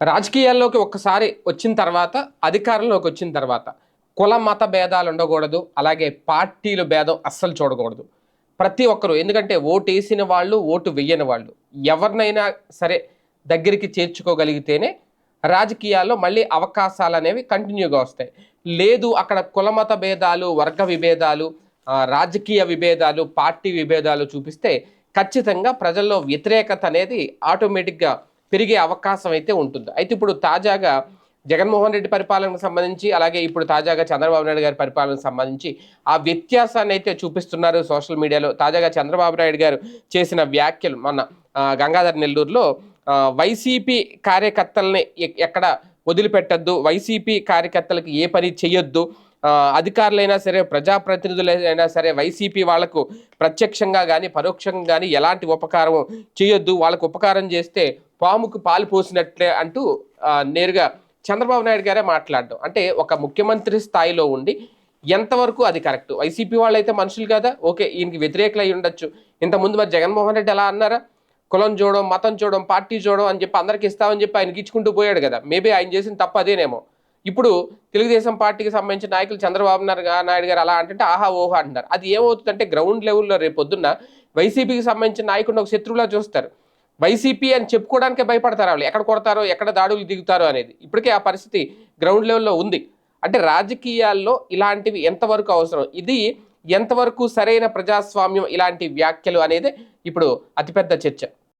రాజకీయాల్లోకి ఒక్కసారి వచ్చిన తర్వాత అధికారంలోకి వచ్చిన తర్వాత కుల మత భేదాలు ఉండకూడదు అలాగే పార్టీలు భేదం అస్సలు చూడకూడదు. ప్రతి ఒక్కరు ఎందుకంటే ఓటు వేసిన వాళ్ళు ఓటు వెయ్యని వాళ్ళు. ఎవరినైనా సరే దగ్గరికి చేర్చుకోగలిగితేనే రాజకీయాల్లో మళ్ళీ అవకాశాలు అనేవి కంటిన్యూగా వస్తాయి. లేదు అక్కడ కులమత భేదాలు వర్గ విభేదాలు రాజకీయ విభేదాలు పార్టీ విభేదాలు చూపిస్తే ఖచ్చితంగా ప్రజల్లో వ్యతిరేకత అనేది ఆటోమేటిక్గా పెరిగే అవకాశం అయితే ఉంటుంది. అయితే ఇప్పుడు తాజాగా జగన్మోహన్ రెడ్డి పరిపాలనకు సంబంధించి అలాగే ఇప్పుడు తాజాగా చంద్రబాబు నాయుడు గారి పరిపాలనకు సంబంధించి ఆ వ్యత్యాసాన్ని అయితే చూపిస్తున్నారు సోషల్ మీడియాలో. తాజాగా చంద్రబాబు నాయుడు గారు చేసిన వ్యాఖ్యలు మన గంగాధర్ నెల్లూరులో వైసీపీ కార్యకర్తల్ని ఎక్కడ వదిలిపెట్టద్దు వైసీపీ కార్యకర్తలకు ఏ పని చేయొద్దు అధికారులైనా సరే ప్రజాప్రతినిధులైనా సరే వైసీపీ వాళ్ళకు ప్రత్యక్షంగా కానీ పరోక్షంగా కానీ ఎలాంటి ఉపకారం చేయొద్దు వాళ్ళకు ఉపకారం చేస్తే పాముకు పాలు పోసినట్లే అంటూ నేరుగా చంద్రబాబు నాయుడు గారే మాట్లాడడం. అంటే ఒక ముఖ్యమంత్రి స్థాయిలో ఉండి ఎంతవరకు అది కరెక్ట్? వైసీపీ వాళ్ళు అయితే మనుషులు కదా? ఓకే ఈయనకి వ్యతిరేకులు అయి ఉండొచ్చు. ఇంతకుముందు మరి జగన్మోహన్ రెడ్డి ఎలా అన్నారా? కులం చూడడం మతం చూడడం పార్టీ చూడడం అని చెప్పి అందరికి ఇస్తామని చెప్పి ఆయనకి ఇచ్చుకుంటూ పోయాడు కదా. మేబీ ఆయన చేసిన తప్పు అదేనేమో. ఇప్పుడు తెలుగుదేశం పార్టీకి సంబంధించిన నాయకులు చంద్రబాబు నాయుడు నాయుడు గారు అలా అంటే ఆహా ఓహా అంటున్నారు. అది ఏమవుతుందంటే గ్రౌండ్ లెవెల్లో రేపు పొద్దున్న వైసీపీకి సంబంధించిన నాయకుడిని ఒక శత్రువులా చూస్తారు. వైసీపీ అని చెప్పుకోవడానికే భయపడతారు వాళ్ళు ఎక్కడ కొడతారో ఎక్కడ దాడులు దిగుతారో అనేది. ఇప్పటికే ఆ పరిస్థితి గ్రౌండ్ లెవెల్లో ఉంది. అంటే రాజకీయాల్లో ఇలాంటివి ఎంతవరకు అవసరం? ఇది ఎంతవరకు సరైన ప్రజాస్వామ్యం ఇలాంటి వ్యాఖ్యలు అనేది ఇప్పుడు అతిపెద్ద చర్చ.